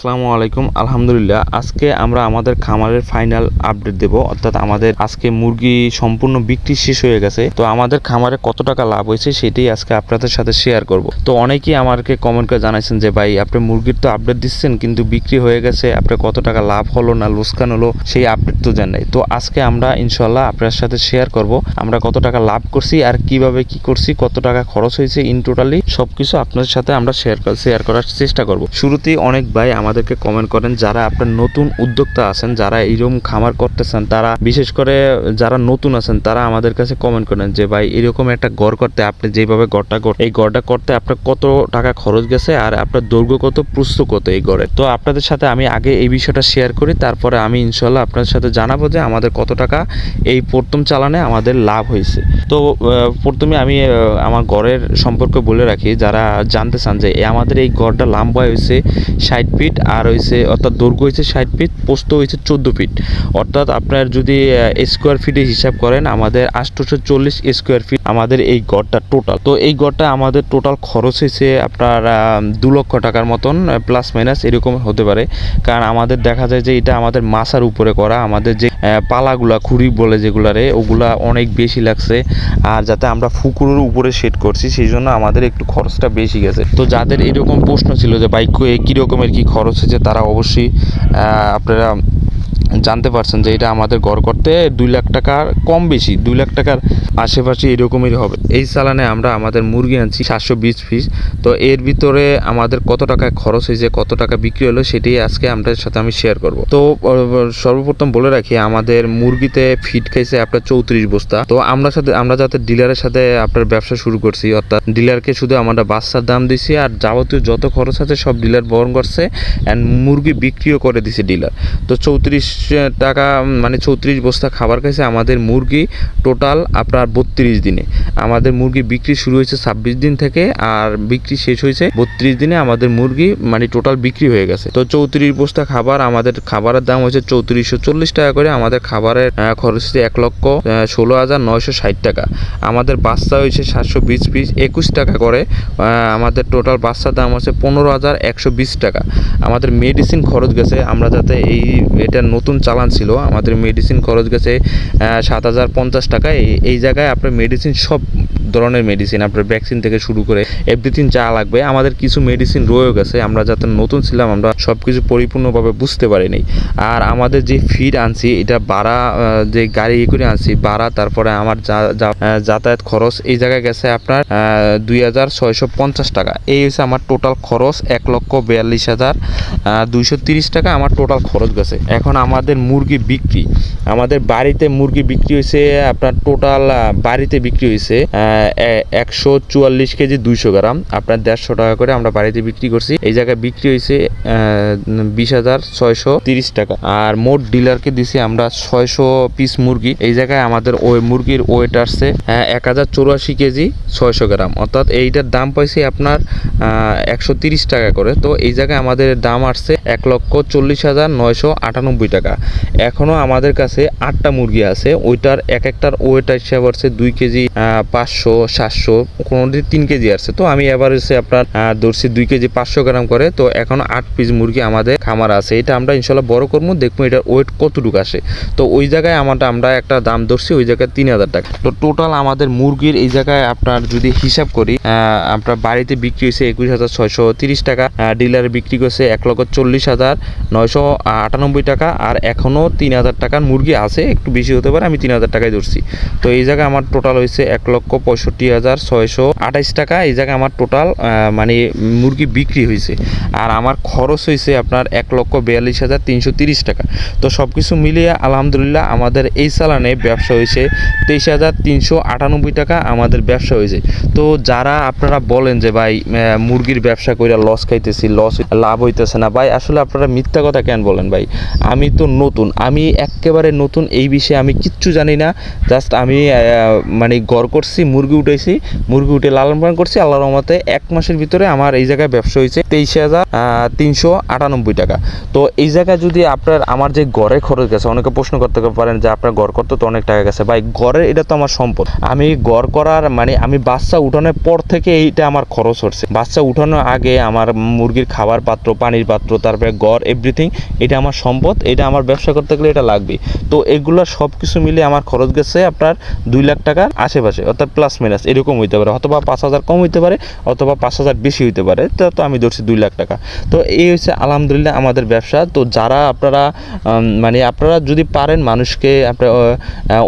আসসালামু আলাইকুম। আলহামদুলিল্লাহ, আজকে আমরা আমাদের খামারের ফাইনাল আপডেট দেব। অর্থাৎ আমাদের আজকে মুরগি সম্পূর্ণ বিক্রি শেষ হয়ে গেছে। তো আমাদের খামারে কত টাকা লাভ হয়েছে সেটাই আজকে আপনাদের সাথে শেয়ার করব। তো অনেকেই আমাকে কমেন্ট করে জানাইছেন যে, ভাই, আপনি মুরগির তো আপডেট দিচ্ছেন, কিন্তু বিক্রি হয়ে গেছে। আপনার কত টাকা লাভ হলো না লোসকান হলো? সেই আপডেট তো জান নাই। তো আজকে আমরা ইনশাল্লাহ আপনার সাথে শেয়ার করব, আমরা কত টাকা লাভ করছি আর কীভাবে কি করছি, কত টাকা খরচ হয়েছে ইন টোটালি সবকিছু আপনাদের সাথে আমরা শেয়ার শেয়ার করার চেষ্টা করব। শুরুতেই অনেক ভাই আমাদেরকে কমেন্ট করেন। যারা আপনার নতুন উদ্যোক্তা আছেন, যারা এরকম খামার করতেছেন, তারা বিশেষ করে যারা নতুন আছেন, তারা আমাদের কাছে কমেন্ট করেন যে, ভাই, এরকম একটা গড় করতে আপনি যেভাবে গড়টা এই গড়টা করতে আপনার কত টাকা খরচ গেছে আর আপনার দৈর্ঘ্য কত, প্রস্থ কত এই গড়ে। তো আপনাদের সাথে আমি আগে এই বিষয়টা শেয়ার করি, তারপরে আমি ইনশাল্লাহ আপনাদের সাথে জানাব যে আমাদের কত টাকা এই প্রথম চালানে আমাদের লাভ হয়েছে। তো প্রথমে আমি আমার ঘরের সম্পর্কে বলে রাখি, যারা জানতে চান যে আমাদের এই গড়টা লম্বা হয়েছে ষাট ফিট আর হয়েছে অর্থাৎ দৈর্ঘ্য হয়েছে ষাট ফিট পোস্ত হয়েছে চোদ্দ ফিট। অর্থাৎ আপনার যদি স্কোয়ার ফিটে হিসাব করেন, আমাদের আটশোশো চল্লিশ স্কোয়ার ফিট আমাদের এই গড়টা টোটাল তো এই গড়টা আমাদের টোটাল খরচ হয়েছে আপনার দু লক্ষ টাকার মতন প্লাস মাইনাস এরকম হতে পারে। কারণ আমাদের দেখা যায় যে এটা আমাদের মাছার উপরে করা, আমাদের যে পালাগুলা, খুঁড়ি বলে যেগুলারে, ওগুলা অনেক বেশি লাগছে। আর যাতে আমরা ফুকুরের উপরে সেট করছি, সেই জন্য আমাদের একটু খরচটা বেশি গেছে। তো যাদের এরকম প্রশ্ন ছিল যে বাইক কী রকমের কি খরচ হয়েছে তারা অবশ্যই আপনারা জানতে পারছেন যে এটা আমাদের গড় করতে দুই লাখ টাকার কম বেশি, দুই লাখ টাকার আশেপাশে এরকমই হবে। এই চালানে আমরা আমাদের মুরগি আনছি সাতশো বিশ পিস তো এর ভিতরে আমাদের কত টাকা খরচ হয়েছে, কত টাকা বিক্রি হলো সেটাই আজকে আপনাদের সাথে আমি শেয়ার করব। তো সর্বপ্রথম বলে রাখি, আমাদের মুরগিতে ফিট খাইছে আপনার চৌত্রিশ বস্তা। তো আমরা সাথে আমরা যাতে ডিলারের সাথে আপনার ব্যবসা শুরু করছি, অর্থাৎ ডিলারকে শুধু আমরা বাচ্চার দাম দিছি আর যাবতীয় যত খরচ আছে সব ডিলার বহন করছে অ্যান্ড মুরগি বিক্রিও করে দিছে ডিলার। তো চৌত্রিশ টাকা মানে চৌত্রিশ বস্তা খাবার খাইছে আমাদের মুরগি। টোটাল আপনার বত্রিশ দিনে। আমাদের মুরগি বিক্রি শুরু হয়েছে ছাব্বিশ দিন থেকে আর বিক্রি শেষ হয়েছে বত্রিশ দিনে আমাদের মুরগি মানে টোটাল বিক্রি হয়ে গেছে। তো চৌত্রিশ বস্তা খাবার, আমাদের খাবারের দাম হয়েছে চৌত্রিশশো চল্লিশ টাকা করে। আমাদের খাবারের খরচ এক লক্ষ ষোলো হাজার নয়শো ষাট টাকা। আমাদের বাচ্চা হয়েছে সাতশো বিশ পিস, একুশ টাকা করে। আমাদের টোটাল বাচ্চার দাম হচ্ছে পনেরো হাজার একশো বিশ টাকা। আমাদের মেডিসিন খরচ গেছে, আমরা যাতে এই, এটা নতুন চালান ছিল, আমাদের মেডিসিন খরচ গেছে সাত হাজার পঞ্চাশ টাকা। এই এই জায়গায় আপনার মেডিসিন সব ধরনের মেডিসিন আপনার ভ্যাকসিন থেকে শুরু করে এভরিথিং যা লাগবে। আমাদের কিছু মেডিসিন রয়েও গেছে আমরা যাতে নতুন ছিলাম আমরা সব কিছু পরিপূর্ণভাবে বুঝতে পারিনি। আর আমাদের যে ফিড আনছি এটা আহ, যে গাড়ি ইয়ে করে আনছি ভাড়া তারপরে আমার যা- যাতায়াত খরচ এই জায়গায় গেছে আপনার দুই হাজার ছয়শো পঞ্চাশ টাকা। এই হচ্ছে আমার টোটাল খরচ এক লক্ষ বিয়াল্লিশ হাজার দুইশো তিরিশ টাকা আমার টোটাল খরচ গেছে। এখন আমাদের মুরগি বিক্রি আমাদের বাড়িতে মুরগি বিক্রি হয়েছে আপনার টোটাল বাড়িতে বিক্রি হয়েছে একশো চুয়াল্লিশ কেজি দুইশো গ্রাম। আপনার দেড়শো টাকা করে আমরা বাড়িতে বিক্রি করছি। এই জায়গায় বিক্রি হয়েছে বিশ হাজার ছয়শো তিরিশ টাকা। আর মোট ডিলারকে দিছি আমরা ছয়শো পিস মুরগি। এই জায়গায় আমাদের ওই মুরগির ওয়েট আসছে এক হাজার চৌরাশি কেজি ছয়শো গ্রাম। অর্থাৎ এইটার দাম পাইছে আপনার একশো তিরিশ টাকা করে। তো এই জায়গায় আমাদের দাম আসছে এক লক্ষ চল্লিশ হাজার নয়শো আটানব্বই টাকা। এখনও আমাদের কাছে আটটা মুরগি আছে, ওইটার এক একটার ওয়েট হিসাব আসছে দুই কেজি পাঁচশো, সাতশো কোনোটি তিন কেজি আসছে। তো আমি এবার হচ্ছে আপনার ধরছি দুই কেজি পাঁচশো গ্রাম করে। তো এখন আট পিস মুরগি আমাদের খামার আছে। এটা আমরা ইনশাল্লাহ বড় করব, দেখব এটার ওয়েট কতটুকু আসে। তো ওই জায়গায় আমারটা, আমরা একটা দাম ধরছি, ওই জায়গায় তিন হাজার টাকা। তো টোটাল আমাদের মুরগির এই জায়গায় আপনার যদি হিসাব করি আপনার বাড়িতে বিক্রি হয়েছে একুশ হাজার ছয়শো তিরিশ টাকা ডিলারে বিক্রি করছে এক লক্ষ চল্লিশ হাজার নয়শো আটানব্বই টাকা, আর এখনও তিন হাজার টাকার মুরগি আছে। একটু বেশি হতে পারে, আমি তিন হাজার টাকায় ধরছি। তো এই জায়গায় আমার টোটাল হয়েছে এক লক্ষ পঁয়ষট্টি হাজার ছয়শো আঠাইশ টাকা। এই জায়গায় আমার টোটাল মানে মুরগি বিক্রি হয়েছে আর আমার খরচ হয়েছে আপনার এক লক্ষ বিয়াল্লিশ হাজার তিনশো তিরিশ টাকা। তো সব কিছু মিলিয়ে আলহামদুলিল্লাহ আমাদের এই চালানে ব্যবসা হয়েছে তেইশ হাজার তিনশো আটানব্বই টাকা আমাদের ব্যবসা হয়েছে তো যারা আপনারা বলেন যে ভাই মুরগির ব্যবসা করে লস খাইতেছি লস লাভ হইতেছে না, ভাই আসলে আপনারা মিথ্যা কথা কেন বলেন ভাই? আমি তো নতুন, আমি একেবারে নতুন, এই বিষয়ে আমি কিচ্ছু জানি না। জাস্ট আমি মানে গড় করছি, মুরগি উঠাইছি, মুরগি উঠে লালন পালন করছি আল্লাহ রহমতে এক মাসের ভিতরে আমার এই জায়গায় ব্যবসা হয়েছে তেইশ হাজার তিনশো আটানব্বই টাকা। তো এই জায়গায় যদি আপনার, আমার যে গড়ে খরচ গেছে, অনেকে প্রশ্ন করতে পারেন যে আপনার গড় করতে তো অনেক টাকা গেছে। ভাই গড়ের এটা তো আমার সম্পদ। আমি গড় করার মানে আমি বাচ্চা উঠানোর পর থেকে এইটা আমার খরচ হচ্ছে। বাচ্চা উঠানোর আগে আমার মুরগির খাবার পাত্র, পানির পাত্র, তারপরে গড় এভরিথিং এটা আমার সম্পদ, এটা আমার ব্যবসা করতে গেলে এটা লাগবে তো এগুলো সব কিছু মিলে আমার খরচ গেছে আপনার দুই লাখ টাকার আশেপাশে, অর্থাৎ প্লাস মাইনাস এরকম হইতে পারে, অথবা পাঁচ হাজার কম হইতে পারে, অথবা পাঁচ হাজার বেশি হইতে পারে, তো আমি ধরছি দুই লাখ টাকা। তো এই হচ্ছে আলহামদুলিল্লাহ আমাদের ব্যবসা। তো যারা আপনারা মানে আপনারা যদি পারেন মানুষকে আপনারা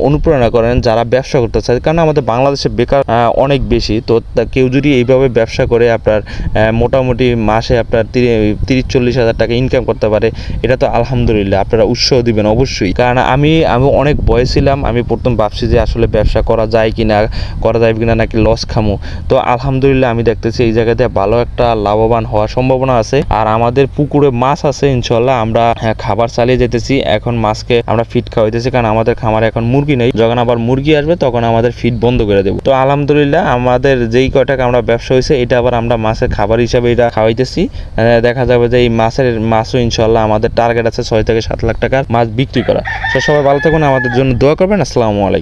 অনুপ্রেরণা করেন যারা ব্যবসা করতে চায়, কারণ আমাদের বাংলাদেশে বেকার অনেক বেশি, তো তা কেউ যদি এইভাবে ব্যবসা করে আপনার মোটামুটি মাসে আপনার তিরিশ চল্লিশ হাজার টাকা ইনকাম করতে পারে, এটা তো আলহামদুলিল্লাহ, আপনারা উৎসাহ দিবেন অবশ্যই। কারণ আমি আমি অনেক বয়স ছিলাম, আমি প্রথম ভাবছি যে আসলে ব্যবসা করা যায় কি না করা যায় কিনা নাকি লস খামু। তো আলহামদুলিল্লাহ আমি দেখতেছি এই জায়গাতে ভালো একটা লাভবান হওয়ার সম্ভাবনা আছে। আর আমাদের পুকুরে মাছ আছে ইনশাল্লাহ আমরা হ্যাঁ, খাবার চালিয়ে যেতেছি। এখন মাছকে আমরা ফিট খাওয়াইতেছি কারণ আমাদের খামারে এখন মুরগি নেই। যখন আবার মুরগি আসবে তখন আমাদের ফিট বন্ধ করে দেবো। তো আলহামদুলিল্লাহ আমাদের যেই কয় টাকা আমরা ব্যবসা হয়েছে এটা আবার আমরা মাছের খাবার হিসাবে এটা খাওয়াইতেছি। দেখা যাবে যে এই মাছের মাছও ইনশাল্লাহ আমাদের টার্গেট আছে ছয় থেকে সাত লাখ টাকার মাছ বিক্রি করা তো সবাই ভালো থাকুন আমাদের জন্য দোয়া করবেন। আসসালামু আলাইকুম।